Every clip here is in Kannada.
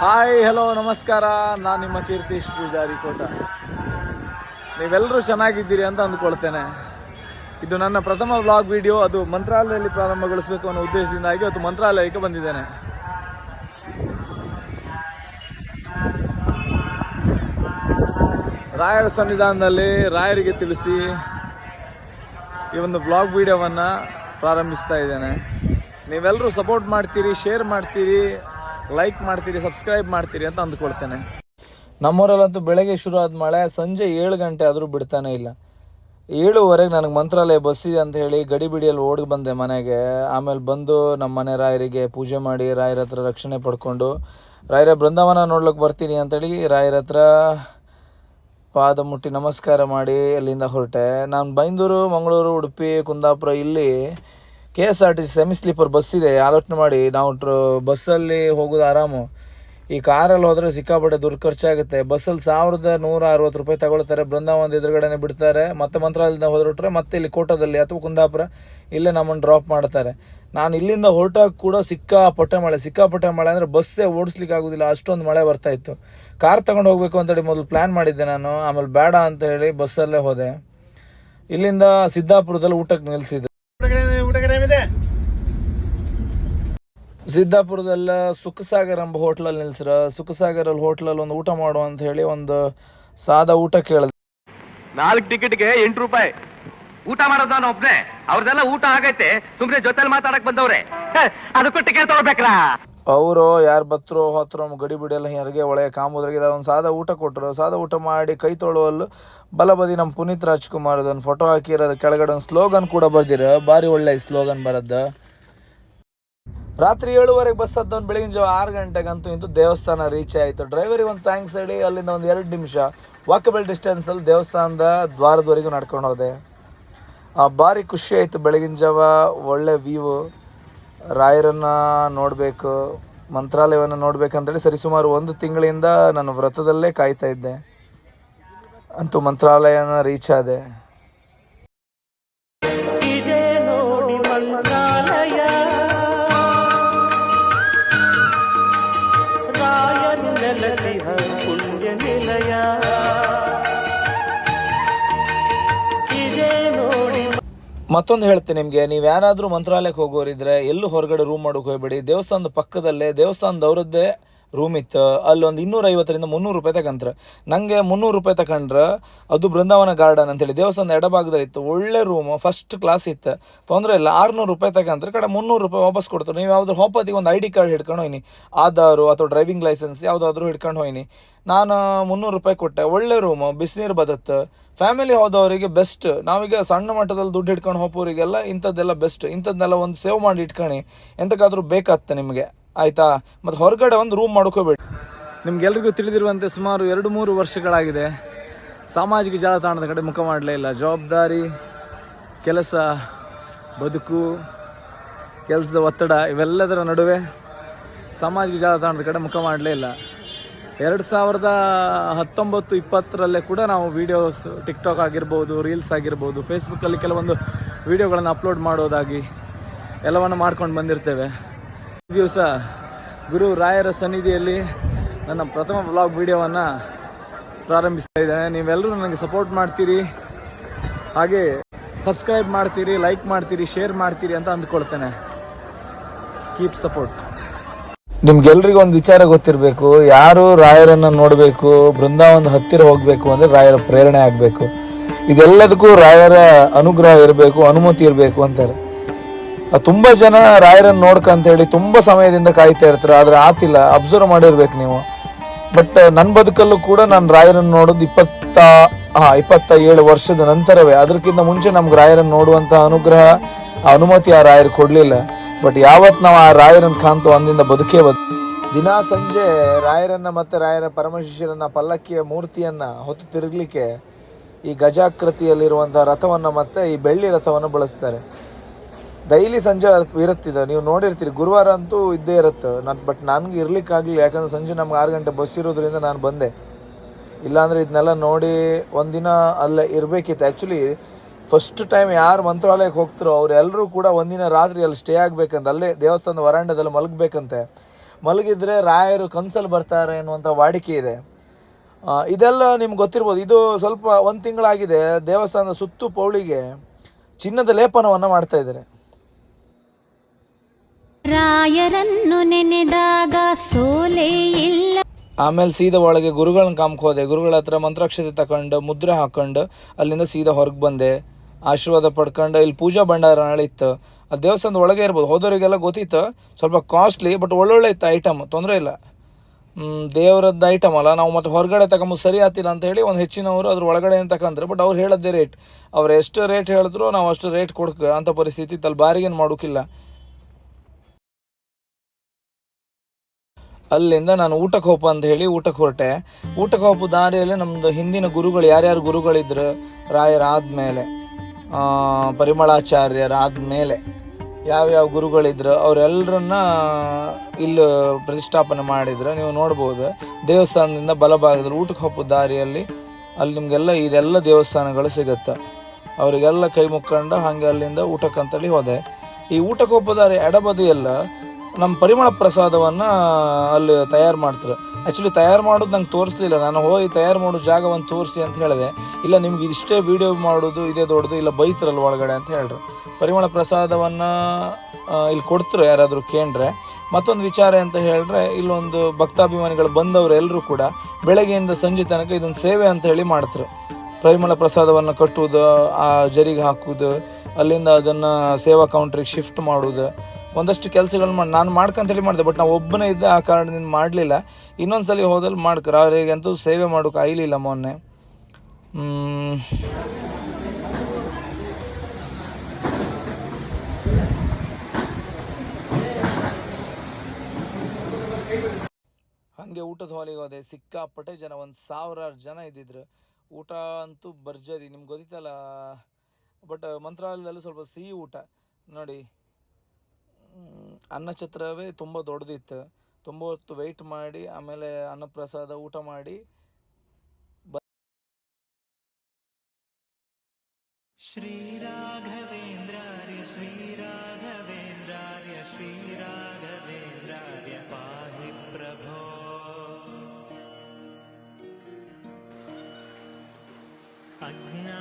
ಹಾಯ್ ಹಲೋ ನಮಸ್ಕಾರ. ನಾನು ನಿಮ್ಮ ಕೀರ್ತೀಶ್ ಪೂಜಾರಿ ಕೋಟ. ನೀವೆಲ್ಲರೂ ಚೆನ್ನಾಗಿದ್ದೀರಿ ಅಂತ ಅಂದ್ಕೊಳ್ತೇನೆ. ಇದು ನನ್ನ ಪ್ರಥಮ ವ್ಲಾಗ್ ವಿಡಿಯೋ ಅದು ಮಂತ್ರಾಲಯದಲ್ಲಿ ಪ್ರಾರಂಭಗೊಳಿಸಬೇಕು ಅನ್ನೋ ಉದ್ದೇಶದಿಂದಾಗಿ ಅದು ಮಂತ್ರಾಲಯಕ್ಕೆ ಬಂದಿದ್ದೇನೆ. ರಾಯರ ಸನ್ನಿಧಾನದಲ್ಲಿ ರಾಯರಿಗೆ ತಿಳಿಸಿ ಈ ಒಂದು ಬ್ಲಾಗ್ ವಿಡಿಯೋವನ್ನು ಪ್ರಾರಂಭಿಸ್ತಾ ಇದ್ದೇನೆ. ನೀವೆಲ್ಲರೂ ಸಪೋರ್ಟ್ ಮಾಡ್ತೀರಿ ಶೇರ್ ಮಾಡ್ತೀರಿ. ಲೈಕ್ ಮಾಡ್ತೀರಿ ಸಬ್ಸ್ಕ್ರೈಬ್ ಮಾಡ್ತೀರಿ ಅಂತ ಅಂದ್ಕೊಳ್ತೇನೆ. ನಮ್ಮೂರಲ್ಲಂತೂ ಬೆಳಗ್ಗೆ ಶುರು ಆದ ಮಳೆ, ಸಂಜೆ ಏಳು ಗಂಟೆ ಆದರೂ ಬಿಡ್ತಾನೆ ಇಲ್ಲ. ಏಳುವರೆಗೆ ನನಗೆ ಮಂತ್ರಾಲಯ ಬಸ್ ಇದೆ ಅಂತ ಹೇಳಿ ಗಡಿ ಬಿಡಿಯಲ್ಲಿ ಓಡಿ ಬಂದೆ ಮನೆಗೆ. ಆಮೇಲೆ ಬಂದು ನಮ್ಮ ಮನೆ ರಾಯರಿಗೆ ಪೂಜೆ ಮಾಡಿ, ರಾಯರ ಹತ್ರ ರಕ್ಷಣೆ ಪಡ್ಕೊಂಡು, ರಾಯರ ಬೃಂದಾವನ ನೋಡ್ಲಿಕ್ಕೆ ಬರ್ತೀನಿ ಅಂತೇಳಿ ರಾಯರ ಹತ್ರ ಪಾದ ಮುಟ್ಟಿ ನಮಸ್ಕಾರ ಮಾಡಿ ಅಲ್ಲಿಂದ ಹೊರಟೆ. ನಾನು ಬೈಂದೂರು, ಮಂಗಳೂರು, ಉಡುಪಿ, ಕುಂದಾಪುರ ಇಲ್ಲಿ K S R T C semi sleeper bus ಇದೆ. ಆಲೋಚನೆ ಮಾಡಿ. ನಾವು ಟ್ರ ಬಸ್ಸಲ್ಲಿ ಹೋಗೋದು ಆರಾಮು. ಈ ಕಾರಲ್ಲಿ ಹೋದರೆ ಸಿಕ್ಕಾಪಟ್ಟೆ ದುಡ್ಡು ಖರ್ಚಾಗುತ್ತೆ. ಬಸ್ಸಲ್ಲಿ ಸಾವಿರದ ನೂರ ಅರವತ್ತು ರೂಪಾಯಿ ತಗೊಳ್ತಾರೆ. ಬೃಂದಾವನದ ಎದುರುಗಡೆನೆ ಬಿಡ್ತಾರೆ. ಮತ್ತೆ ಮಂತ್ರಾಲಯದಿಂದ ಹೊರಟ್ರೆ ಮತ್ತೆ ಇಲ್ಲಿ ಕೋಟದಲ್ಲಿ ಅಥವಾ ಕುಂದಾಪುರ ಇಲ್ಲೇ ನಮ್ಮನ್ನು ಡ್ರಾಪ್ ಮಾಡ್ತಾರೆ. ನಾನು ಇಲ್ಲಿಂದ ಹೊರಟಾಗ ಕೂಡ ಸಿಕ್ಕಾಪಟ್ಟೆ ಮಳೆ. ಸಿಕ್ಕಾಪಟ್ಟೆ ಮಳೆ ಅಂದರೆ ಬಸ್ಸೇ ಓಡಿಸ್ಲಿಕ್ಕೆ ಆಗೋದಿಲ್ಲ. ಅಷ್ಟೊಂದು ಮಳೆ ಬರ್ತಾ ಇತ್ತು. ಕಾರ್ ತಗೊಂಡು ಹೋಗಬೇಕು ಅಂತೇಳಿ ಮೊದಲು ಪ್ಲ್ಯಾನ್ ಮಾಡಿದ್ದೆ ನಾನು. ಆಮೇಲೆ ಬೇಡ ಅಂತ ಹೇಳಿ ಬಸ್ಸಲ್ಲೇ ಹೋದೆ. ಇಲ್ಲಿಂದ ಸಿದ್ದಾಪುರದಲ್ಲಿ ಊಟಕ್ಕೆ ನಿಲ್ಲಿಸಿದ್ದೆ ಸಿದ್ದಾಪುರದಲ್ಲ ಸುಖಸಾಗರ್ ಎಂಬ ಹೋಟ್ಲಲ್ಲಿ ನಿಲ್ಸ್ರ ಸುಖಸಾಗರ್ ಅಲ್ಲಿ ಹೋಟ್ಲಲ್ಲಿ ಒಂದು ಊಟ ಮಾಡು ಅಂತ ಹೇಳಿ ಒಂದು ಸಾದಾ ಊಟ ಕೇಳಿದೆ. ನಾಲ್ಕು ಟಿಕೆಟ್ಗೆ ಎಂಟು ರೂಪಾಯಿ. ಊಟ ಮಾಡೋದು ನಾನು ಒಬ್ನೇ. ಅವ್ರದೆಲ್ಲ ಊಟ ಆಗೈತೆ. ಸುಮ್ನೆ ಜೊತೆಲಿ ಮಾತಾಡಕ್ ಬಂದವ್ರೆ. ಅದಕ್ಕೂ ಟಿಕೆಟ್ ತಗೋಬೇಕ್ರಾ? ಅವರು ಯಾರು ಬತ್ತರೋ ಹೋತ್ರೋ ಗಡಿ ಬಿಡಿ ಎಲ್ಲ ಹೆರ್ಗೆ ಒಳಗೆ ಕಾಂಬೋದ್ರಾಗ ಒಂದು ಸಾದಾ ಊಟ ಕೊಟ್ಟರು ಸಾದಾ ಊಟ ಮಾಡಿ ಕೈ ತೊಳುವಲ್ಲು ಬಲಬದಿ ನಮ್ಮ ಪುನೀತ್ ರಾಜ್ಕುಮಾರ್ ಒಂದು ಫೋಟೋ ಹಾಕಿರೋದು ಕೆಳಗಡೆ ಒಂದು ಸ್ಲೋಗನ್ ಕೂಡ ಬರ್ದಿರ. ಭಾರಿ ಒಳ್ಳೆ ಸ್ಲೋಗನ್ ಬರದ್ದು. ರಾತ್ರಿ ಏಳುವರೆಗೆ ಬಸ್ ಹತ್ತೊಂದು ಬೆಳಗಿನ ಜಾವ ಆರು ಗಂಟೆಗಂತೂ ಇಂತೂ ದೇವಸ್ಥಾನ ರೀಚ್ ಆಯಿತು. ಡ್ರೈವರಿಗೆ ಒಂದು ಥ್ಯಾಂಕ್ಸ್ ಹೇಳಿ, ಅಲ್ಲಿಂದ ಒಂದು ಎರಡು ನಿಮಿಷ ವಾಕಬಲ್ ಡಿಸ್ಟೆನ್ಸಲ್ಲಿ ದೇವಸ್ಥಾನದ ದ್ವಾರದವರೆಗೂ ನಡ್ಕೊಂಡು ಹೋದೆ. ಭಾರಿ ಖುಷಿ ಆಯಿತು ಬೆಳಗಿನ ಜಾವ, ಒಳ್ಳೆ ವ್ಯೂ ರಾಯರನ್ನು ನೋಡಬೇಕು, ಮಂತ್ರಾಲಯವನ್ನು ನೋಡಬೇಕಂತೇಳಿ ಸರಿಸುಮಾರು ಒಂದು ತಿಂಗಳಿಂದ ನಾನು ವ್ರತದಲ್ಲೇ ಕಾಯ್ತಾ ಇದ್ದೆ. ಅಂತೂ ಮಂತ್ರಾಲಯನ ರೀಚ್ ಆದೆ. ಮತ್ತೊಂದು ಹೇಳ್ತೀನಿ ನಿಮಗೆ, ನೀವು ಯಾರಾದರೂ ಮಂತ್ರಾಲಯಕ್ಕೆ ಹೋಗೋರಿದ್ರೆ ಎಲ್ಲೂ ಹೊರಗಡೆ ರೂಮ್ ಮಾಡೋಕೆ ಹೋಗಬೇಡಿ. ದೇವಸ್ಥಾನದ ಪಕ್ಕದಲ್ಲೇ ದೇವಸ್ಥಾನದವ್ರದ್ದೇ ರೂಮ್ ಇತ್ತು. ಅಲ್ಲಿ ಒಂದು ಇನ್ನೂರೈವತ್ತರಿಂದ ಮುನ್ನೂರು ರೂಪಾಯಿ ತಗೊಂಡ್ರೆ ನನಗೆ ಮುನ್ನೂರು ರೂಪಾಯಿ ತಗೊಂಡ್ರೆ ಅದು ಬೃಂದಾವನ ಗಾರ್ಡನ್ ಅಂತೇಳಿ ದೇವಸ್ಥಾನದ ಎಡಭಾಗದಲ್ಲಿ ಇತ್ತು ಒಳ್ಳೆ ರೂಮ್ ಫಸ್ಟ್ ಕ್ಲಾಸ್ ಇತ್ತು. ತೊಂದರೆ ಇಲ್ಲ. ಆರುನೂರು ರೂಪಾಯಿ ತಗೊಂಡ್ರೆ ಕಡೆ ಮುನ್ನೂರು ರೂಪಾಯಿ ವಾಪಸ್ ಕೊಡ್ತಾರೆ. ನೀವು ಯಾವ್ದಾದ್ರು ಹೋಪತಿಗೆ ಒಂದು ಐ ಡಿ ಕಾರ್ಡ್ ಹಿಡ್ಕೊಂಡು ಹೋಯ್ನಿ. ಆಧಾರು ಅಥವಾ ಡ್ರೈವಿಂಗ್ ಲೈಸೆನ್ಸ್ ಯಾವುದಾದ್ರೂ ಹಿಡ್ಕೊಂಡು ಹೋಯ್ನಿ. ನಾನು ಮುನ್ನೂರು ರೂಪಾಯಿ ಕೊಟ್ಟೆ. ಒಳ್ಳೆ ರೂಮು ಬಿಸಿನೀರು ಬದತ್ತು ಫ್ಯಾಮಿಲಿ ಹೋದವರಿಗೆ ಬೆಸ್ಟ್ ನಾವೀಗ ಸಣ್ಣ ಮಟ್ಟದಲ್ಲಿ ದುಡ್ಡು ಹಿಡ್ಕೊಂಡು ಹೋಗೋರಿಗೆಲ್ಲ ಇಂಥದ್ದೆಲ್ಲ ಬೆಸ್ಟ್ ಇಂಥದ್ದೆಲ್ಲ ಒಂದು ಸೇವ್ ಮಾಡಿ ಇಟ್ಕೊಳ್ಳಿ ಎಂತಕ್ಕಾದ್ರೂ ಬೇಕಾಗ್ತದೆ ನಿಮಗೆ. ಆಯಿತಾ? ಮತ್ತು ಹೊರಗಡೆ ಒಂದು ರೂಮ್ ಮಾಡ್ಕೋಬೇಡಿ. ನಿಮ್ಗೆಲ್ರಿಗೂ ತಿಳಿದಿರುವಂತೆ ಸುಮಾರು ಎರಡು ಮೂರು ವರ್ಷಗಳಾಗಿದೆ. ಸಾಮಾಜಿಕ ಜಾಲತಾಣದ ಕಡೆ ಮುಖ ಮಾಡಲೇ ಇಲ್ಲ. ಜವಾಬ್ದಾರಿ, ಕೆಲಸ, ಬದುಕು, ಕೆಲಸದ ಒತ್ತಡ ಇವೆಲ್ಲದರ ನಡುವೆ ಸಾಮಾಜಿಕ ಜಾಲತಾಣದ ಕಡೆ ಮುಖ ಮಾಡಲೇ ಇಲ್ಲ. ಎರಡು ಸಾವಿರದ ಹತ್ತೊಂಬತ್ತು ಇಪ್ಪತ್ತರಲ್ಲೇ ಕೂಡ ನಾವು ವೀಡಿಯೋಸ್ ಟಿಕ್ಟಾಕ್ ಆಗಿರ್ಬೋದು ರೀಲ್ಸ್ ಆಗಿರ್ಬೋದು ಫೇಸ್ಬುಕ್ಕಲ್ಲಿ ಕೆಲವೊಂದು ವೀಡಿಯೋಗಳನ್ನು ಅಪ್ಲೋಡ್ ಮಾಡೋದಾಗಿ ಎಲ್ಲವನ್ನು ಮಾಡ್ಕೊಂಡು ಬಂದಿರ್ತೇವೆ. ದಿವಸ ಗುರು ರಾಯರ ಸನ್ನಿಧಿಯಲ್ಲಿ ನನ್ನ ಪ್ರಥಮ ಬ್ಲಾಗ್ ವಿಡಿಯೋವನ್ನು ಪ್ರಾರಂಭಿಸ್ತಾ ಇದ್ದೇನೆ. ನೀವೆಲ್ಲರೂ ನನಗೆ ಸಪೋರ್ಟ್ ಮಾಡ್ತೀರಿ, ಹಾಗೆ ಸಬ್ಸ್ಕ್ರೈಬ್ ಮಾಡ್ತೀರಿ ಲೈಕ್ ಮಾಡ್ತೀರಿ ಶೇರ್ ಮಾಡ್ತೀರಿ ಅಂತ ಅಂದ್ಕೊಳ್ತೇನೆ. ಕೀಪ್ ಸಪೋರ್ಟ್ ನಿಮ್ಗೆಲ್ರಿಗೂ ಒಂದು ವಿಚಾರ ಗೊತ್ತಿರಬೇಕು, ಯಾರು ರಾಯರನ್ನು ನೋಡಬೇಕು ಬೃಂದಾವನ ಹತ್ತಿರ ಹೋಗಬೇಕು ಅಂದರೆ ರಾಯರ ಪ್ರೇರಣೆ ಆಗಬೇಕು. ಇದೆಲ್ಲದಕ್ಕೂ ರಾಯರ ಅನುಗ್ರಹ ಇರಬೇಕು, ಅನುಮತಿ ಇರಬೇಕು ಅಂತಾರೆ. ತುಂಬಾ ಜನ ರಾಯರನ್ನ ನೋಡ್ಕಂತ ಹೇಳಿ ತುಂಬಾ ಸಮಯದಿಂದ ಕಾಯ್ತಾ ಇರ್ತಾರೆ, ಆದ್ರೆ ಆತಿಲ್ಲ ಅಬ್ಸರ್ವ್ ಮಾಡಿರ್ಬೇಕು ನೀವು. ಬಟ್ ನನ್ನ ಬದುಕಲ್ಲೂ ಕೂಡ ನಾನು ರಾಯರನ್ನ ನೋಡೋದು ಇಪ್ಪತ್ತ ಹಾ ಇಪ್ಪತ್ತ ಏಳು ವರ್ಷದ ನಂತರವೇ. ಅದಕ್ಕಿಂತ ಮುಂಚೆ ನಮ್ಗೆ ರಾಯರನ್ನ ನೋಡುವಂತ ಅನುಗ್ರಹ ಅನುಮತಿ ಆ ರಾಯರು ಕೊಡ್ಲಿಲ್ಲ. ಬಟ್ ಯಾವತ್ ನಾವು ಆ ರಾಯರನ್ ಕಾಣ್ತೋ ಅಂದಿಂದ ಬದುಕೇ ಬದು ದಿನಾ ಸಂಜೆ ರಾಯರನ್ನ ಮತ್ತೆ ರಾಯರ ಪರಮಶಿಷ್ಯರನ್ನ ಪಲ್ಲಕ್ಕಿಯ ಮೂರ್ತಿಯನ್ನ ಹೊತ್ತು ತಿರುಗ್ಲಿಕ್ಕೆ ಈ ಗಜಾಕೃತಿಯಲ್ಲಿರುವಂತಹ ರಥವನ್ನ ಮತ್ತೆ ಈ ಬೆಳ್ಳಿ ರಥವನ್ನು ಬಳಸ್ತಾರೆ. ಡೈಲಿ ಸಂಜೆ ಇರುತ್ತಿದೆ. ನೀವು ನೋಡಿರ್ತೀರಿ. ಗುರುವಾರ ಅಂತೂ ಇದ್ದೇ ಇರುತ್ತೆ. ನಾನು ಬಟ್ ನನಗೆ ಇರ್ಲಿಕ್ಕಾಗಲಿಲ್ಲ. ಯಾಕಂದ್ರೆ ಸಂಜೆ ನಮ್ಗೆ ಆರು ಗಂಟೆ ಬಸ್ ಇರೋದ್ರಿಂದ ನಾನು ಬಂದೆ. ಇಲ್ಲಾಂದರೆ ಇದನ್ನೆಲ್ಲ ನೋಡಿ ಒಂದಿನ ಅಲ್ಲೇ ಇರಬೇಕಿತ್ತು. ಆ್ಯಕ್ಚುಲಿ ಫಸ್ಟ್ ಟೈಮ್ ಯಾರು ಮಂತ್ರಾಲಯಕ್ಕೆ ಹೋಗ್ತಾರೋ ಅವರೆಲ್ಲರೂ ಕೂಡ ಒಂದಿನ ರಾತ್ರಿ ಅಲ್ಲಿ ಸ್ಟೇ ಆಗಬೇಕಂತ, ಅಲ್ಲೇ ದೇವಸ್ಥಾನದ ವರಾಂಡದಲ್ಲಿ ಮಲಗಬೇಕಂತೆ. ಮಲಗಿದ್ರೆ ರಾಯರು ಕನ್ಸಲ್ಲಿ ಬರ್ತಾರೆ ಎನ್ನುವಂಥ ವಾಡಿಕೆ ಇದೆ. ಇದೆಲ್ಲ ನಿಮ್ಗೆ ಗೊತ್ತಿರ್ಬೋದು. ಇದು ಸ್ವಲ್ಪ ಒಂದು ತಿಂಗಳಾಗಿದೆ ದೇವಸ್ಥಾನದ ಸುತ್ತು ಪೌಳಿಗೆ ಚಿನ್ನದ ಲೇಪನವನ್ನು ಮಾಡ್ತಾ ಇದ್ದಾರೆ. ರಾಯರನ್ನು ನೆನೆದಾಗ ಸೋಲೇ ಇಲ್ಲ. ಆಮೇಲೆ ಸೀದಾ ಒಳಗೆ ಗುರುಗಳನ್ನ ಕಾಮ್ಕೋದೆ ಗುರುಗಳ ಹತ್ರ ಮಂತ್ರಾಕ್ಷತೆ ತಕೊಂಡು, ಮುದ್ರೆ ಹಾಕೊಂಡು, ಅಲ್ಲಿಂದ ಸೀದಾ ಹೊರಗೆ ಬಂದೆ. ಆಶೀರ್ವಾದ ಪಡ್ಕೊಂಡು, ಇಲ್ಲಿ ಪೂಜಾ ಭಂಡಾರ ನಡೀತು ಆ ದೇವಸ್ಥಾನದ ಒಳಗೆ ಇರ್ಬೋದು. ಹೋದವರಿಗೆಲ್ಲ ಗೊತ್ತಿತ್ತು. ಸ್ವಲ್ಪ ಕಾಸ್ಟ್ಲಿ ಬಟ್ ಒಳ್ಳೊಳ್ಳೆ ಇತ್ತು ಐಟಮ್ ತೊಂದರೆ ಇಲ್ಲ. ದೇವರದ್ದು ಐಟಮ್ ಅಲ್ಲ. ನಾವು ಮತ್ತೆ ಹೊರಗಡೆ ತಗೊಂಬುದು ಸರಿ ಆತಿಲ್ಲ ಅಂತ ಹೇಳಿ ಒಂದು ಹೆಚ್ಚಿನವರು ಅದ್ರ ಒಳಗಡೆ ಅಂತ ಕಂದ್ರೆ ಬಟ್ ಅವ್ರು ಹೇಳೋದೇ ರೇಟ್ ಅವ್ರು ಎಷ್ಟು ರೇಟ್ ಹೇಳಿದ್ರು, ನಾವು ಅಷ್ಟು ರೇಟ್ ಕೊಡ್ಕ ಅಂತ ಪರಿಸ್ಥಿತಿ ಇತ್ತು ಅಲ್ಲಿ ಬಾರಿಗೇನು ಮಾಡೋಕ್ಕಿಲ್ಲ ಅಲ್ಲಿಂದ ನಾನು ಊಟಕ್ಕೆ ಹೋಪ ಅಂತ ಹೇಳಿ ಊಟಕ್ಕೆ ಹೊರಟೆ. ಊಟಕ್ಕೆ ಹೋಪು ದಾರಿಯಲ್ಲಿ ನಮ್ಮದು ಹಿಂದಿನ ಗುರುಗಳು ಯಾರ್ಯಾರು ಗುರುಗಳಿದ್ರು ರಾಯರಾದ್ಮೇಲೆ ಪರಿಮಳಾಚಾರ್ಯರಾದ್ಮೇಲೆ ಯಾವ್ಯಾವ ಗುರುಗಳಿದ್ರು ಅವರೆಲ್ಲರನ್ನ ಇಲ್ಲಿ ಪ್ರತಿಷ್ಠಾಪನೆ ಮಾಡಿದ್ರು. ನೀವು ನೋಡ್ಬೋದು, ದೇವಸ್ಥಾನದಿಂದ ಬಲಭಾಗದಲ್ಲಿ ಊಟಕ್ಕೆ ಹೋಪು ದಾರಿಯಲ್ಲಿ ಅಲ್ಲಿ ನಿಮಗೆಲ್ಲ ಇದೆಲ್ಲ ದೇವಸ್ಥಾನಗಳು ಸಿಗುತ್ತೆ. ಅವರಿಗೆಲ್ಲ ಕೈ ಮುಕ್ಕೊಂಡು ಹಾಗೆ ಅಲ್ಲಿಂದ ಊಟಕ್ಕಂತೇಳಿ ಹೋದೆ. ಈ ಊಟಕ್ಕೆ ಹೋಗೋ ದಾರಿ ಎಡಬದಿಯೆಲ್ಲ ನಮ್ಮ ಪರಿಮಳ ಪ್ರಸಾದವನ್ನು ಅಲ್ಲಿ ತಯಾರು ಮಾಡ್ತಾರೆ. ಆ್ಯಕ್ಚುಲಿ ತಯಾರು ಮಾಡೋದು ನಂಗೆ ತೋರಿಸ್ಲಿಲ್ಲ. ನಾನು ಹೋಗಿ ತಯಾರು ಮಾಡೋ ಜಾಗವನ್ನು ತೋರಿಸಿ ಅಂತ ಹೇಳಿದೆ. ಇಲ್ಲ ನಿಮ್ಗೆ ಇಷ್ಟೇ ವೀಡಿಯೋ ಮಾಡೋದು, ಇದೇ ದೊಡ್ಡದು, ಇಲ್ಲ ಬೈತ್ರಲ್ಲ ಒಳಗಡೆ ಅಂತ ಹೇಳ್ರು. ಪರಿಮಳ ಪ್ರಸಾದವನ್ನು ಇಲ್ಲಿ ಕೊಡ್ತಾರೆ ಯಾರಾದರೂ ಕೇಂದ್ರೆ, ಮತ್ತೊಂದು ವಿಚಾರ ಅಂತ ಹೇಳಿದ್ರೆ ಇಲ್ಲೊಂದು ಭಕ್ತಾಭಿಮಾನಿಗಳು ಬಂದವರು ಎಲ್ಲರೂ ಕೂಡ ಬೆಳಗ್ಗೆಯಿಂದ ಸಂಜೆ ತನಕ ಇದೊಂದು ಸೇವೆ ಅಂತ ಹೇಳಿ ಮಾಡ್ತಾರೆ. ಪರಿಮಳ ಪ್ರಸಾದವನ್ನು ಕಟ್ಟುವುದು, ಆ, ಜರಿಗೆ ಹಾಕುವುದು, ಅಲ್ಲಿಂದ ಅದನ್ನು ಸೇವಾ ಕೌಂಟ್ರಿಗೆ ಶಿಫ್ಟ್ ಮಾಡುವುದು ಒಂದಷ್ಟು ಕೆಲಸಗಳು ಮಾಡಿ ನಾನು ಮಾಡ್ಕಂತೇಳಿ ಮಾಡಿದೆ ಬಟ್ ನಾವು ಒಬ್ಬನೇ ಇದ್ದೆ ಆ ಕಾರಣದಿಂದ ಮಾಡಲಿಲ್ಲ. ಇನ್ನೊಂದು ಸಲ ಹೋದಲ್ಲಿ ಮಾಡ್ಕರ ಅವರಿಗಂತೂ ಸೇವೆ ಮಾಡೋಕೆ ಆಯ್ಲಿಲ್ಲ ಮೊನ್ನೆ. ಹಾಗೆ ಊಟದ ಹಾಲಿಗೆ ಹೋದೆ, ಸಿಕ್ಕಾಪಟ್ಟೆ ಜನ, ಒಂದು ಸಾವಿರಾರು ಜನ ಇದ್ದಿದ್ರು. ಊಟ ಅಂತೂ ಭರ್ಜರಿ, ನಿಮ್ಗೆ ಗೊತ್ತಿತ್ತಲ್ಲ? ಬಟ್ ಮಂತ್ರಾಲಯದಲ್ಲಿ ಸ್ವಲ್ಪ ಸಿಹಿ ಊಟ. ನೋಡಿ. ಅನ್ನಛತ್ರವೇ ತುಂಬ ದೊಡ್ಡದಿತ್ತು ತುಂಬ ಹೊತ್ತು ವೆಯ್ಟ್ ಮಾಡಿ ಆಮೇಲೆ ಅನ್ನಪ್ರಸಾದ ಊಟ ಮಾಡಿ श्रीराघवेन्द्रार्य श्रीराघवेन्द्रार्य श्रीराघवेन्द्रार्य पाहि प्रभो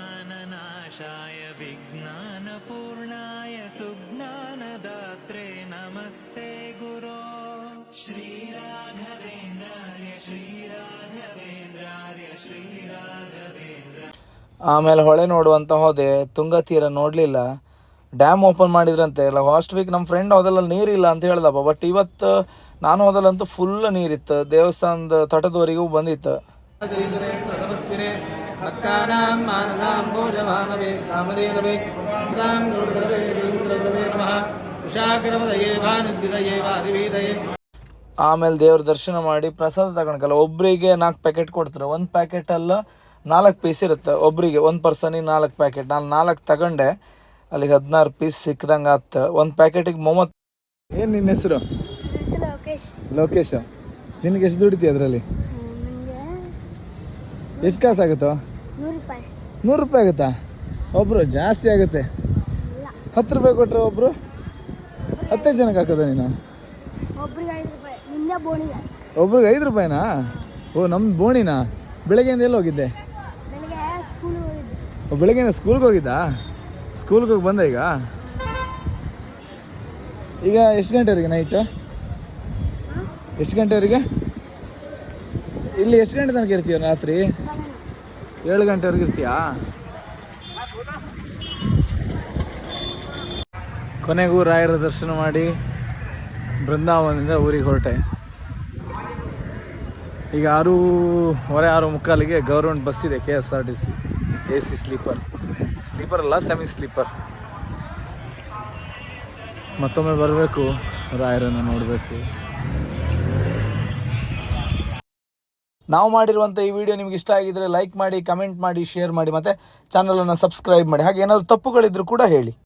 अज्ञाननाशाय विज्ञानपूर्णाय सुज्ञानदात्रे नमस्ते गुरो श्रीराघवेन्द्रार्य श्रीराघवेन्द्रार्य श्रीराघवेन्द्र ಆಮೇಲೆ ಹೊಳೆ ನೋಡುವಂತ ಹೋದೆ ತುಂಗ ತೀರ ನೋಡಲಿಲ್ಲ ಡ್ಯಾಮ್ ಓಪನ್ ಮಾಡಿದ್ರಂತೆ ಇಲ್ಲ ಲಾಸ್ಟ್ ವೀಕ್ ನಮ್ಮ ಫ್ರೆಂಡ್ ಹೋದಲ್ಲ ನೀರಿಲ್ಲ ಅಂತ ಹೇಳ್ದಪ್ಪ ಬಟ್ ಇವತ್ತು ನಾನು ಹೋದಲ್ಲಂತೂ ಫುಲ್ ನೀರಿತ್ತು ದೇವಸ್ಥಾನದ ತಟದವರೆಗೂ ಬಂದಿತ್ತು ತಪಸ್ವಿನೇ ಭಕ್ತಾನಾಂ ಮಾನದಾಂಬೋಜಮಾನವೇ ಕಾಮಧೇನವೇ ಇಂದ್ರಾಂ ಆಮೇಲೆ ದೇವ್ರ ದರ್ಶನ ಮಾಡಿ ಪ್ರಸಾದ ತಗೊಳಕಲ್ಲ ಒಬ್ಬರಿಗೆ ನಾಲ್ಕು ಪ್ಯಾಕೆಟ್ ಕೊಡ್ತಾರೆ. ಒಂದು ಪ್ಯಾಕೆಟ್ ಅಲ್ಲ ನಾಲ್ಕು ಪೀಸ್ ಇರುತ್ತೆ. ಒಬ್ಬರಿಗೆ ಒಂದು ಪರ್ಸನಿಗೆ ನಾಲ್ಕು ಪ್ಯಾಕೆಟ್ ನಾನು ನಾಲ್ಕು ತಗೊಂಡೆ. ಅಲ್ಲಿಗೆ ಹದಿನಾರು ಪೀಸ್ ಸಿಕ್ಕದಂಗೆ ಆತು. ಒಂದು ಪ್ಯಾಕೆಟಿಗೆ ಮೂವತ್ತು ಏನು ನಿನ್ನ ಹೆಸರು? ಲೋಕೇಶ್. ಲೋಕೇಶ್. ನಿನಗೆ ಎಷ್ಟು ದುಡಿತಿ ಅದರಲ್ಲಿ? ಎಷ್ಟು ಕಾಸು ಆಗುತ್ತೋ? ನೂರು ರೂಪಾಯಿ. ನೂರು ರೂಪಾಯಿ ಆಗುತ್ತಾ? ಒಬ್ಬರು ಜಾಸ್ತಿ ಆಗುತ್ತೆ. ಇಲ್ಲ. ಹತ್ತು ರೂಪಾಯಿ ಕೊಟ್ಟರೆ ಒಬ್ಬರು ಹತ್ತೈದು ಜನಕ್ಕೆ ಹಾಕೋದ ನೀನು? ಒಬ್ರಿಗೆ ಐದು ರೂಪಾಯಿನಾ? ಓ ನಮ್ಮ ಬೋಣಿನಾ? ಬೆಳಗ್ಗೆಯಿಂದ ಎಲ್ಲಿ ಹೋಗಿದ್ದೆ? ಬೆಳಗ್ಗೆಯಿಂದ ಸ್ಕೂಲ್ಗೆ ಹೋಗಿದ್ದಾ? ಸ್ಕೂಲ್ಗೆ ಹೋಗಿ ಬಂದ ಈಗ? ಈಗ ಎಷ್ಟು ಗಂಟೆವರೆಗೆ ನೈಟು ಎಷ್ಟು ಗಂಟೆವರೆಗೆ? ಇಲ್ಲಿ ಎಷ್ಟು ಗಂಟೆ ತನಕ ಇರ್ತೀಯ ರಾತ್ರಿ? ಏಳು ಗಂಟೆವರೆಗೆ ಇರ್ತೀಯಾ? ಕೊನೆಗೂ ರಾಯರ ದರ್ಶನ ಮಾಡಿ ಬೃಂದಾವನದಿಂದ ಊರಿಗೆ ಹೊರಟೆ. ಈಗ ಆರೂವರೆ ಆರು ಮುಕ್ಕಾಲಿಗೆ ಗೌರ್ಮೆಂಟ್ ಬಸ್ ಇದೆ K S R T C A C sleeper sleeper ಅಲ್ಲ ಸೆಮಿ ಸ್ಲೀಪರ್ ಮತ್ತೊಮ್ಮೆ ಬರಬೇಕು, ರಾಯರನ್ನು ನೋಡಬೇಕು. ನಾವು ಮಾಡಿರುವಂಥ ಈ ವಿಡಿಯೋ ನಿಮ್ಗೆ ಇಷ್ಟ ಆಗಿದ್ರೆ ಲೈಕ್ ಮಾಡಿ ಕಮೆಂಟ್ ಮಾಡಿ ಶೇರ್ ಮಾಡಿ, ಮತ್ತು ಚಾನಲನ್ನು ಸಬ್ಸ್ಕ್ರೈಬ್ ಮಾಡಿ. ಹಾಗೆ ಏನಾದರೂ ತಪ್ಪುಗಳಿದ್ರು ಕೂಡ ಹೇಳಿ.